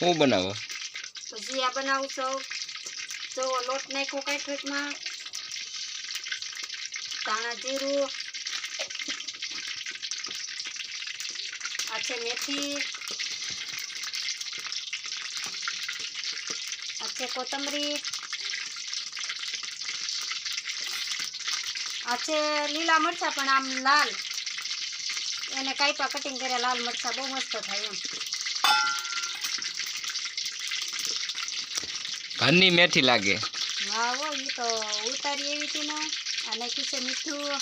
હું બનાવો? ભજીયા બનાવું છું. જો લોટ નાખ્યો કાઠવેટમાં ધાણા જીરું. આ મેથી. આ છે કોથમરી. આ લીલા મરચાં પણ આમ લાલ. એને કાપા કટિંગ કર્યા, લાલ મરચાં બહુ મસ્ત થાય એમ. ઘરની મેથી લાગે. હા હો ઈ તો ઉતારી એવી હતી ને. આ નાખ્યું મીઠું?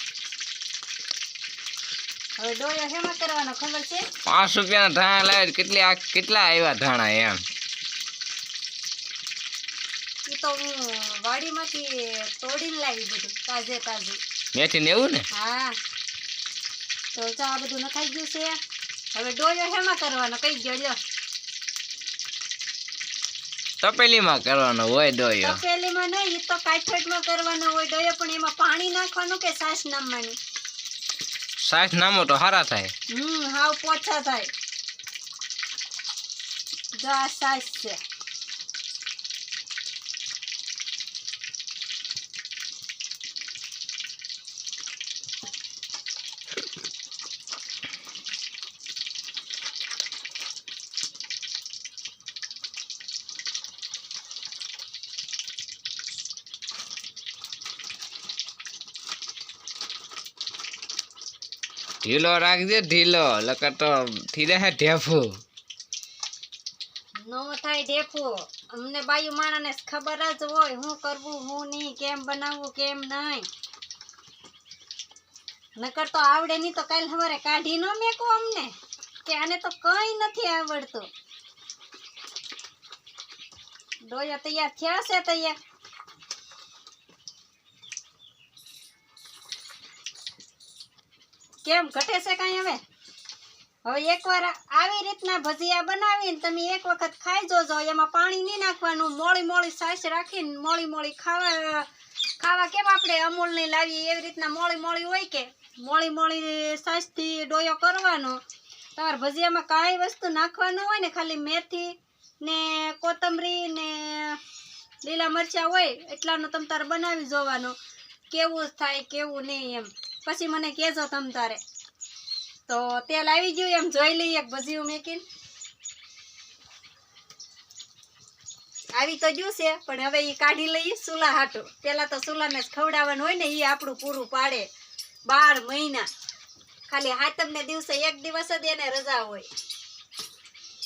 હવે ડોયો હેમાં કરવાનો ખબર છે? પાંચ રૂપિયાના ધાણા લાવે કેટલી આ કેટલા આવ્યા ધાણા એમ? એ તો હું વાડીમાંથી તોડીને લાવી દીધું તાજે તાજું. મેથી ને એવું ને? હા. તો ચા આ બધું નખાઈ ગયું છે. હવે ડોયો હેમાં કરવાનો. કઈ ગયો લ્યો. તપેલીમાં કરવાનો હોય ડોયો તપેલીમાં નહીં ઈ તો કાઠેડમાં કરવાનો હોય ડોયો પણ એમાં પાણી નાખવાનું કે સાસ નામવાની? સાસ નામો તો સારા થાય. હમ હાવ પોછા થાય. જો આ સાસ છે. ઢીલો રાખજે, ઢીલો. લકર તો થીરે હે ઢેફું. નો થાય ઢેફું. અમને બાયુ માણાને ખબર જ હોય હું કરવું, હું નહીં, કેમ બનાવવું, કેમ નહીં. નકર તો આવડે નહીં તો કાલ સવારે કાઢી ન મેકો અમને. કે આને તો કઈ નથી આવડતું. ડોયા તૈયાર થયા છે તૈયાર? કેમ? ઘટે છે કાંઈ હવે? હવે એકવાર આવી રીતના ભજીયા બનાવીને તમે એક વખત ખાઈ જોજો. એમાં પાણી નહીં નાખવાનું. મોળી મોળી સાસ રાખીને મોળી મોળી ખાવા ખાવા કેમ આપણે અમૂલની લાવીએ? એવી રીતના મોળી મોળી હોય કે? મોળી મોળી સાસથી ડોયો કરવાનો. તમારે ભજીયામાં કાંઈ વસ્તુ નાખવાનું હોય ને, ખાલી મેથી ને કોથમરી ને લીલા મરચાં હોય, એટલાનું તમ તારે બનાવી જોવાનું. કેવું થાય, કેવું નહીં એમ. પછી મને કહેજો તમ તારે. તો તેલ આવી ગયું, એમ જોઈ લઈએ એક ભજીયું મેકીને. આવી તો ગયું છે, પણ હવે એ કાઢી લઈએ સુલા હાટું. પેલા તો સુલાને ખવડાવવાનું હોય ને એ આપણું પૂરું પાડે બાર મહિના. ખાલી હાતમને દિવસે એક દિવસ જ એને રજા હોય.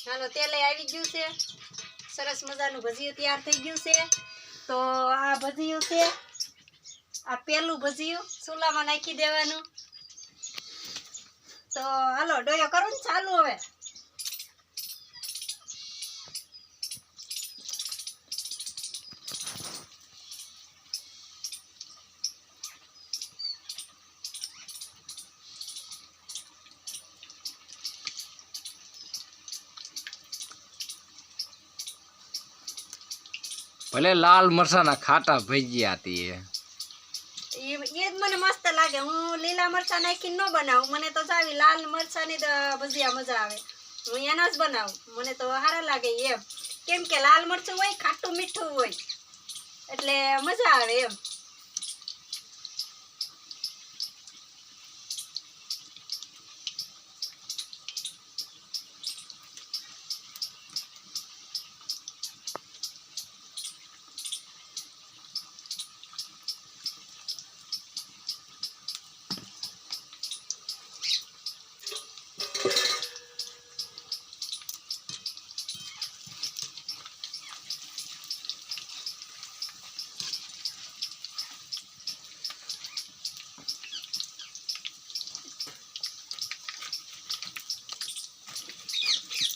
હાલો, તેલે આવી ગયું છે. સરસ મજાનું ભજીયું તૈયાર થઈ ગયું છે. તો આ ભજીયું છે આ પેલું ભજીયું ચૂલામાં નાખી દેવાનું. તો હાલો, ડોયો કરો ને ચાલુ હવે. ભલે લાલ મરસાના ખાટા ભજીયા હતી એ જ મને મસ્ત લાગે. હું લીલા મરચા નાખીને ન બનાવું. મને તો જાવી લાલ મરચાની ભજીયા મજા આવે. હું એના જ બનાવું. મને તો સારા લાગે એમ. કેમ કે લાલ મરચું હોય, ખાટું મીઠું હોય. એટલે મજા આવે એમ.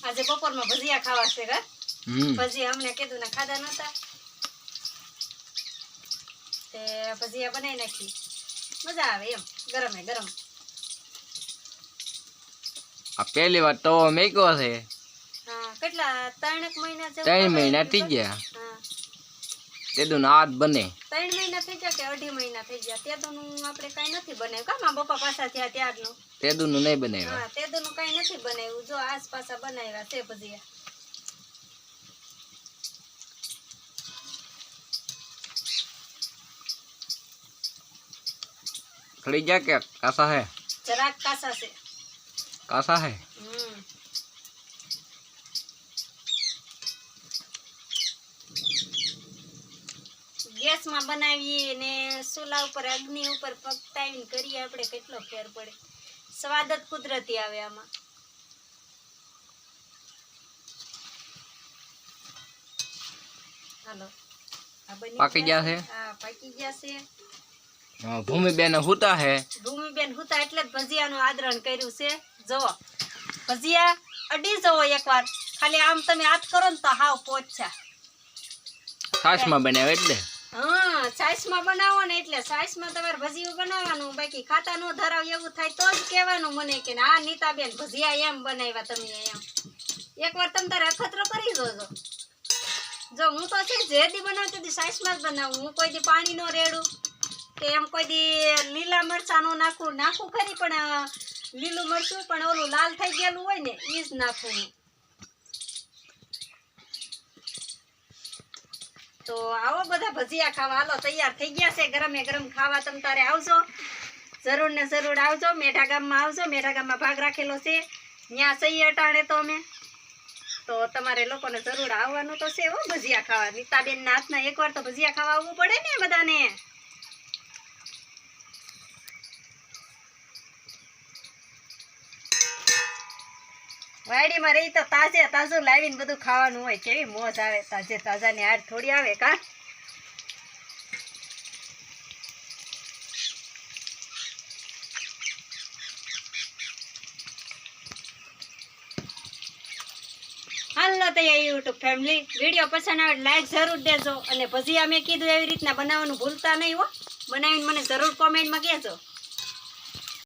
આજે બપોરમાં ભજીયા ખાવા છે ઘર ભજીયા અમને કીધું ના ખાધા નતા. તે ભજીયા બનાવી નાખી. મજા આવે એમ ગરમે ગરમ. આ પહેલી વાર તવો મેક્યો છે. હા કેટલા ત્રણેક મહિના ત્રણ મહિના થઈ ગયા. તેદું આજ બને. ત્રણ મહિના થઈ ગયા કે અઢી મહિના થઈ ગયા? તેદું આપણે કઈ નથી બનાવ્યું. કામ બપા પાછા થયા ત્યારનું? તેદું નું નહીં બનાવ્યું. હા તેદું નું કઈ નથી બનાવ્યું. જો આસ બનાવ્યા છે ભજીયા. ખડી ગયા કે કાસા હે? જરાક કાસા છે. કાસા હે? હમ. ગેસમાં બનાવીએ ને ચૂલા ઉપર અગ્નિ ઉપર પકતાવીને કરીએ આપણે કેટલો ફેર પડે. સ્વાદ જ કુદરતી આવે આમાં. હાલો. પાકી ગયા છે? હા પાકી ગયા છે. ભૂમિબેન હુતા હે. ભૂમિબેન હુતા એટલે જ ભજીયાનું આદરણ કર્યું છે. જુઓ. ભજીયા અડી જવો એકવાર. ખાલી આમ તમે હાથ કરો ને તો હાવ પોચા. છાશમાં બનાવે એટલે. છાશમાં બનાવો ને એટલે સાઈસમાં તમારે ભજીયું બનાવવાનું, બાકી ખાતા નો ધરાવ, એવું થાય તો જ કહેવાનું મને કે આ નીતાબેન ભજીયા એમ બનાવ્યા તમે એમ એકવાર તમે તારે અખતરો કરી જોજો. જો હું તો છે જે દી બનાવતી હતી, સાઈસમાં જ બનાવું. હું કોઈ દી પાણી નો રેડું, કે એમ કોઈ દી લીલા મરચાં નો નાખું. નાખું ખરી, પણ લીલું મરચું, પણ ઓલું લાલ થઈ ગયેલું હોય ને એ જ નાખું હું. તો આવો બધા ભજીયા ખાવા. હાલો, તૈયાર થઈ ગયા છે. ગરમે ગરમ ખાવા તમ તારે આવજો. જરૂર ને જરૂર આવજો. મેઢા ગામમાં આવજો. મેઢા ગામમાં ભાગ રાખેલો છે. ત્યાં સહી અટાણે તો અમે. તો તમારે લોકોને જરૂર આવવાનું તો છે હો ભજીયા ખાવા. નીતાબેન ના હાથના એકવાર તો ભજીયા ખાવા આવવું પડે ને બધાને. વાડીમાં રહી તો તાજે તાજું લાવીને બધું ખાવાનું હોય. કેવી મોજ આવે. તાજે તાજાની હાર થોડી આવે કા? હાલો તો યુટ્યુબ ફેમિલી વીડિયો પસંદ આવે લાઈક જરૂર દેજો. અને ભજીયા મેં કીધું એવી રીતના બનાવવાનું ભૂલતા નહીં હો. બનાવીને મને જરૂર કોમેન્ટમાં કહેજો.